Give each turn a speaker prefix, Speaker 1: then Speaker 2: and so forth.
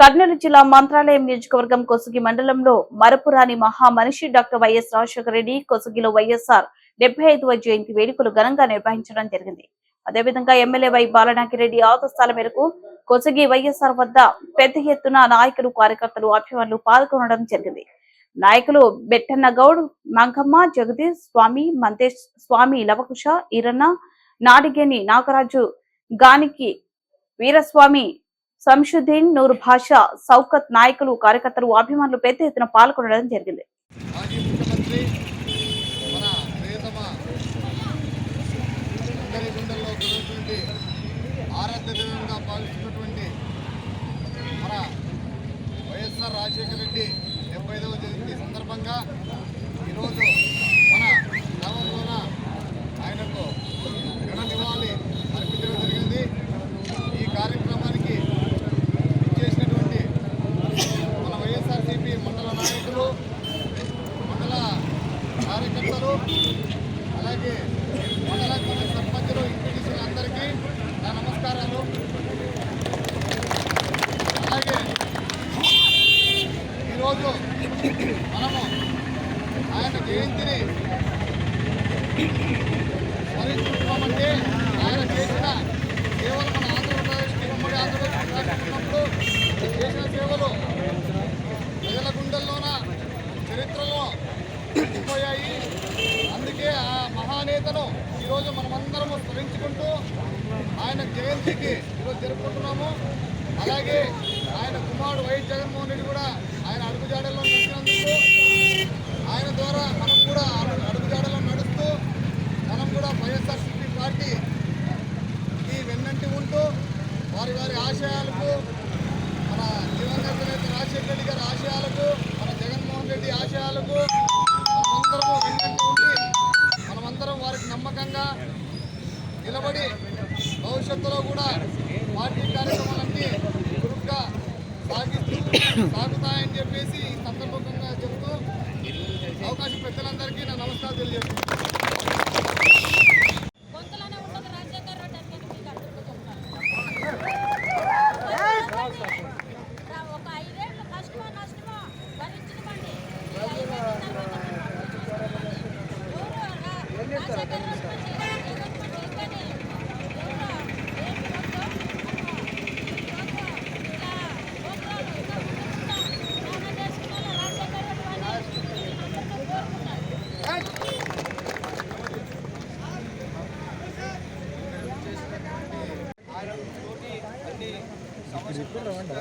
Speaker 1: కర్నూలు జిల్లా మంత్రాలయం నియోజకవర్గం కొసుగి మండలంలో మరపురాని మహామనిషి డాక్టర్ వైఎస్ రాజశేఖర రెడ్డి కొసుగిలో వైఎస్ఆర్ డెబ్బై ఐదవ జయంతి వేడుకలు ఘనంగా నిర్వహించడం జరిగింది. అదేవిధంగా ఎమ్మెల్యే వై బాలనాగిరెడ్డి ఆదేశాల మేరకు కొసగి వైఎస్ఆర్ వద్ద పెద్ద ఎత్తున నాయకులు కార్యకర్తలు అభిమానులు పాల్గొనడం జరిగింది. నాయకులు బెట్టన్న గౌడ్ మంగమ్మ జగదీష్ స్వామి మంతేష్ స్వామి లవకుశ ఈరన్న నాడిగేని నాగరాజు గానికి వీరస్వామి సంషుద్దీన్ నూరు భాషా సౌకత్ నాయకులు కార్యకర్తలు అభిమానులు పెద్ద ఎత్తున పాల్గొనడం జరిగింది.
Speaker 2: వైఎస్ఆర్ రాజశేఖర రెడ్డి డెబ్బై ఐదవ జయంతి సందర్భంగా ఈరోజు మన గ్రామంలోన ఆయనకు ఘన నివాళి అర్పించడం జరిగింది ఈ కార్యక్రమానికి చేసినటువంటి మన వైఎస్ఆర్సీపీ మండల నాయకులు మండల కార్యకర్తలు అలాగే మండల సర్పంచులు ఇంటికి అందరికీ నా నమస్కారాలు. అలాగే ఈరోజు మనము ఆయన జయంతిని స్మరించుకుంటామంటే ఆయన చేసిన కేవలం మహానేతను ఈరోజు మనమందరము స్మరించుకుంటూ ఆయన జయంతికి ఈరోజు జరుపుకుంటున్నాము. అలాగే ఆయన కుమారుడు వైఎస్ జగన్మోహన్ రెడ్డి కూడా ఆయన అడుగుజాడల్లో నడిచినందుకు ఆయన ద్వారా మనం కూడా అడుగుజాడల్లో నడుస్తూ మనం కూడా వైఎస్ఆర్సీపీ పార్టీ ఈ వెన్నంటి ఉంటూ వారి వారి ఆశయాలకు మన దివంగత నేత రాజశేఖర రెడ్డి గారి ఆశయాలకు మన జగన్మోహన్ రెడ్డి ఆశయాలకు నిలబడి భవిష్యత్తులో కూడా పార్టీ కార్యక్రమాలన్నీ చురుగ్గా సాగిస్తూ సాగుతాయని చెప్పేసి ఈ సందర్భంగా చెబుతూ అవకాశం పెద్దలందరికీ నా నమస్కారం తెలియజేస్తున్నాను.
Speaker 3: ఆయన